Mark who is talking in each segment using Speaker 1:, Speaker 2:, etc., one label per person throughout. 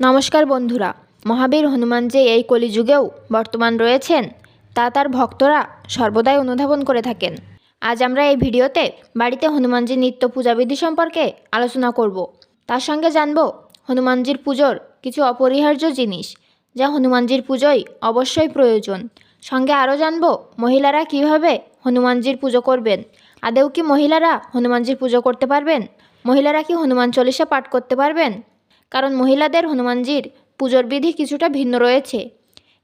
Speaker 1: নমস্কার বন্ধুরা, মহাবীর হনুমান যে এই কলিযুগেও বর্তমান রয়েছেন, তা তার ভক্তরা সর্বদাই অনুধাবন করে থাকেন। আজ আমরা এই ভিডিওতে বাড়িতে হনুমানজির নিত্য পূজাবিধি সম্পর্কে আলোচনা করব। তার সঙ্গে জানব হনুমানজির পুজোর কিছু অপরিহার্য জিনিস, যা হনুমানজির পুজোয় অবশ্যই প্রয়োজন। সঙ্গে আরও জানব মহিলারা কীভাবে হনুমানজির পুজো করবেন। আদেও কি মহিলারা হনুমানজির পুজো করতে পারবেন? মহিলারা কি হনুমান চল্লিশা পাঠ করতে পারবেন? কারণ মহিলাদের হনুমানজির পুজোর বিধি কিছুটা ভিন্ন রয়েছে।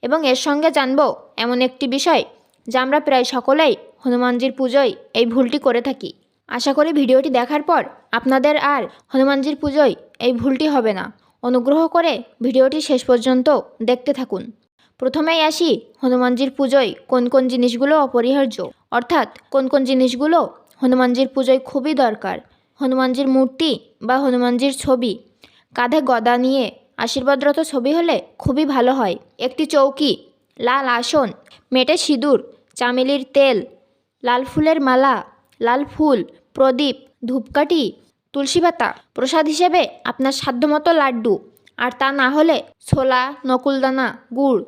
Speaker 1: এবং এর সঙ্গে জানব এমন একটি বিষয় যা আমরা প্রায় সকলেই হনুমানজির পুজোয় এই ভুলটি করে থাকি। আশা করি ভিডিওটি দেখার পর আপনাদের আর হনুমানজির পুজোয় এই ভুলটি হবে না। অনুগ্রহ করে ভিডিওটি শেষ পর্যন্ত দেখতে থাকুন। প্রথমেই আসি হনুমানজির পুজোয় কোন কোন জিনিসগুলো অপরিহার্য। অর্থাৎ কোন কোন জিনিসগুলো হনুমানজির পুজোয় খুবই দরকার। হনুমানজির মূর্তি বা হনুমানজির ছবি কাঁধে গদা নিয়ে আশীর্বাদরত ছবি হলে খুবই ভালো হয়। একটি চৌকি, লাল আসন, মেটে সিঁদুর, চামেলির তেল, লাল ফুলের মালা, লাল ফুল, প্রদীপ, ধূপকাঠি, তুলসী পাতা। প্রসাদ হিসেবে আপনার সাধ্যমতো লাড্ডু। আর তা না হলে ছোলা, নকুলদানা, গুড়।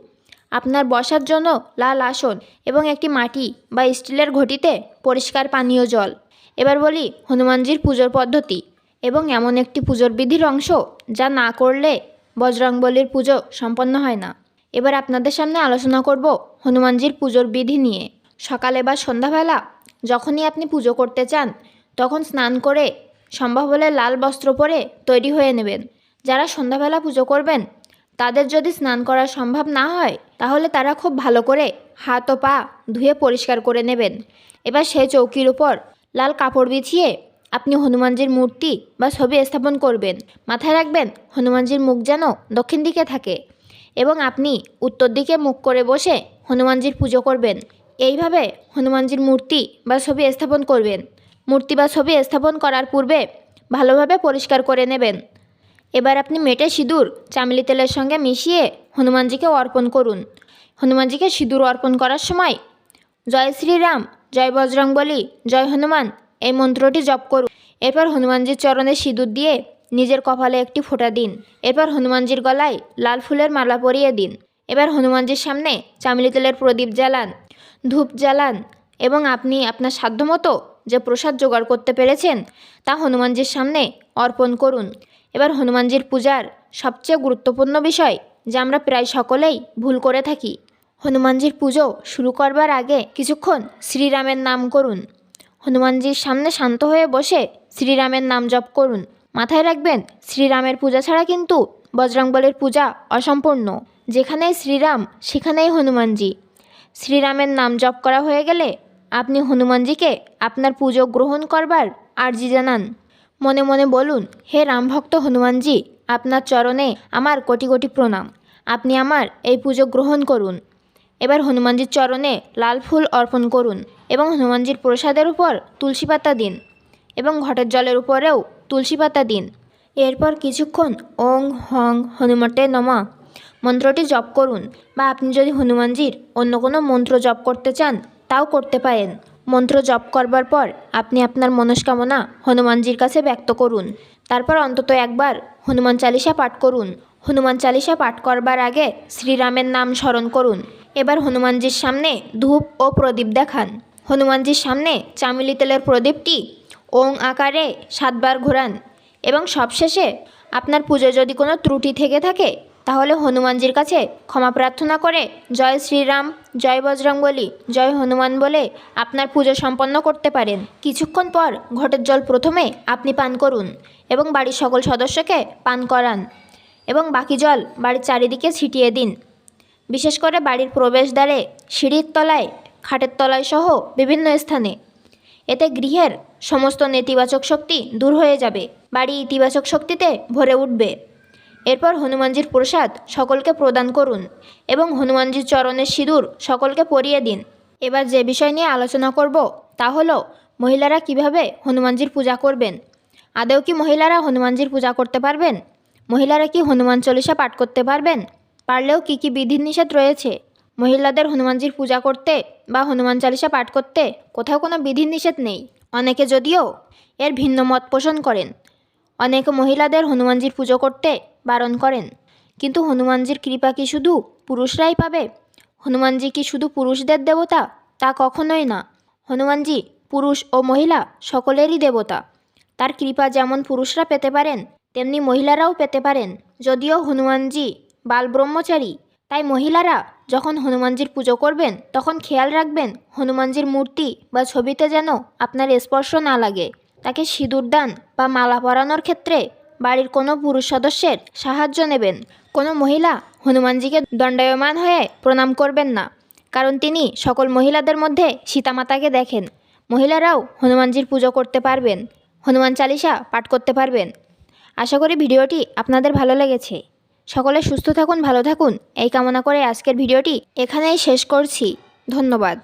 Speaker 1: আপনার বসার জন্য লাল আসন এবং একটি মাটি বা স্টিলের ঘটিতে পরিষ্কার পানীয় জল। এবার বলি হনুমানজির পুজোর পদ্ধতি। এবং এমন একটি পুজোর বিধির অংশ যা না করলে বজরংবলীর পুজো সম্পন্ন হয় না। এবার আপনাদের সামনে আলোচনা করব হনুমানজির পুজোর বিধি নিয়ে। সকালে বা সন্ধ্যাবেলা যখনই আপনি পুজো করতে চান, তখন স্নান করে সম্ভব হলে লাল বস্ত্র পরে তৈরি হয়ে নেবেন। যারা সন্ধ্যাবেলা পুজো করবেন, তাদের যদি স্নান করা সম্ভব না হয়, তাহলে তারা খুব ভালো করে হাত ও পা ধুয়ে পরিষ্কার করে নেবেন। এবার সেই চৌকির উপর লাল কাপড় বিছিয়ে আপনি হনুমানজির মূর্তি বা ছবি স্থাপন করবেন। মাথায় রাখবেন, হনুমানজির মুখ যেন দক্ষিণ দিকে থাকে এবং আপনি উত্তর দিকে মুখ করে বসে হনুমানজির পুজো করবেন। এইভাবে হনুমানজির মূর্তি বা ছবি স্থাপন করবেন। মূর্তি বা ছবি স্থাপন করার পূর্বে ভালোভাবে পরিষ্কার করে নেবেন। এবার আপনি মেটে সিঁদুর চামেলি তেলের সঙ্গে মিশিয়ে হনুমানজিকে অর্পণ করুন। হনুমানজিকে সিঁদুর অর্পণ করার সময় জয় শ্রীরাম, জয় বজরংবলী, জয় হনুমান এই মন্ত্রটি জপ করুন। এরপর হনুমানজির চরণে সিঁদুর দিয়ে নিজের কপালে একটি ফোঁটা দিন। এরপর হনুমানজির গলায় লাল ফুলের মালা পরিয়ে দিন। এবার হনুমানজির সামনে চামেলি তেলের প্রদীপ জ্বালান, ধূপ জ্বালান এবং আপনি আপনার সাধ্যমতো যে প্রসাদ জোগাড় করতে পেরেছেন তা হনুমানজির সামনে অর্পণ করুন। এবার হনুমানজির পূজার সবচেয়ে গুরুত্বপূর্ণ বিষয় যা আমরা প্রায় সকলেই ভুল করে থাকি, হনুমানজির পুজো শুরু করবার আগে কিছুক্ষণ শ্রীরামের নাম করুন। হনুমানজির সামনে শান্ত হয়ে বসে শ্রীরামের নাম জপ করুন। মাথায় রাখবেন, শ্রীরামের পূজা ছাড়া কিন্তু বজরংবলের পূজা অসম্পূর্ণ। যেখানেই শ্রীরাম, সেখানেই হনুমানজি। শ্রীরামের নাম জপ করা হয়ে গেলে আপনি হনুমানজিকে আপনার পুজো গ্রহণ করবার আর্জি জানান। মনে মনে বলুন, হে রামভক্ত হনুমানজি, আপনার চরণে আমার কোটি কোটি প্রণাম। আপনি আমার এই পুজো গ্রহণ করুন। এবার হনুমানজির চরণে লাল ফুল অর্পণ করুন এবং হনুমানজির প্রসাদের উপর তুলসী পাতা দিন এবং ঘটের জলের উপরেও তুলসী পাতা দিন। এরপর কিছুক্ষণ ওং হং হনুমতে নমা। মন্ত্রটি জপ করুন বা আপনি যদি হনুমানজির অন্য কোনো মন্ত্র জপ করতে চান, তাও করতে পারেন। মন্ত্র জপ করবার পর আপনি আপনার মনস্কামনা হনুমানজির কাছে ব্যক্ত করুন। তারপর অন্তত একবার হনুমান চালিসা পাঠ করুন। হনুমান চালিসা পাঠ করবার আগে শ্রীরামের নাম স্মরণ করুন। এবার হনুমানজির সামনে ধূপ ও প্রদীপ দেখান। হনুমানজির সামনে চামেলি তেলের প্রদীপটি ওং আকারে সাতবার ঘোরান এবং সবশেষে আপনার পুজো যদি কোনো ত্রুটি থেকে থাকে, তাহলে হনুমানজির কাছে ক্ষমা প্রার্থনা করে জয় শ্রীরাম, জয় বজরংবলী, জয় হনুমান বলে আপনার পুজো সম্পন্ন করতে পারেন। কিছুক্ষণ পর ঘটের জল প্রথমে আপনি পান করুন এবং বাড়ির সকল সদস্যকে পান করান এবং বাকি জল বাড়ির চারিদিকে ছিটিয়ে দিন। বিশেষ করে বাড়ির প্রবেশদ্বারে, সিঁড়ির তলায়, খাটের তলায় সহ বিভিন্ন স্থানে। এতে গৃহের সমস্ত নেতিবাচক শক্তি দূর হয়ে যাবে, বাড়ি ইতিবাচক শক্তিতে ভরে উঠবে। এরপর হনুমানজির প্রসাদ সকলকে প্রদান করুন এবং হনুমানজির চরণের সিঁদুর সকলকে পরিয়ে দিন। এবার যে বিষয় নিয়ে আলোচনা করব, তা হলো মহিলারা কীভাবে হনুমানজির পূজা করবেন? আদেও কি মহিলারা হনুমানজির পূজা করতে পারবেন? মহিলারা কি হনুমান চল্লিশা পাঠ করতে পারবেন? পারলেও কি কি বিধিনিষেধ রয়েছে? মহিলাদের হনুমানজির পূজা করতে বা হনুমান চালিসা পাঠ করতে কোথাও কোনো বিধিনিষেধ নেই। অনেকে যদিও এর ভিন্ন মত পোষণ করেন। অনেক মহিলাদের হনুমানজির পুজো করতে বারণ করেন। কিন্তু হনুমানজির কৃপা কি শুধু পুরুষরাই পাবে? হনুমানজি কি শুধু পুরুষদের দেবতা? তা কখনোই না। হনুমানজি পুরুষ ও মহিলা সকলেরই দেবতা। তার কৃপা যেমন পুরুষরা পেতে পারেন, তেমনি মহিলারাও পেতে পারেন। যদিও হনুমানজি বাল ব্রহ্মচারী তাই মহিলারা যখন হনুমানজির পুজো করবেন, তখন খেয়াল রাখবেন হনুমানজির মূর্তি বা ছবিতে যেন আপনার স্পর্শ না লাগে। তাকে সিঁদুর দান বা মালা পরানোর ক্ষেত্রে বাড়ির কোনো পুরুষ সদস্যের সাহায্য নেবেন। কোনো মহিলা হনুমানজিকে দণ্ডায়মান হয়ে প্রণাম করবেন না, কারণ তিনি সকল মহিলাদের মধ্যে সীতামাতাকে দেখেন। মহিলারাও হনুমানজির পুজো করতে পারবেন, হনুমান চালিসা পাঠ করতে পারবেন। আশা করি ভিডিওটি আপনাদের ভালো লেগেছে। সকলে সুস্থ থাকুন ভালো থাকুন। এই কামনা করে আজকের ভিডিওটি এখানেই শেষ করছি। ধন্যবাদ।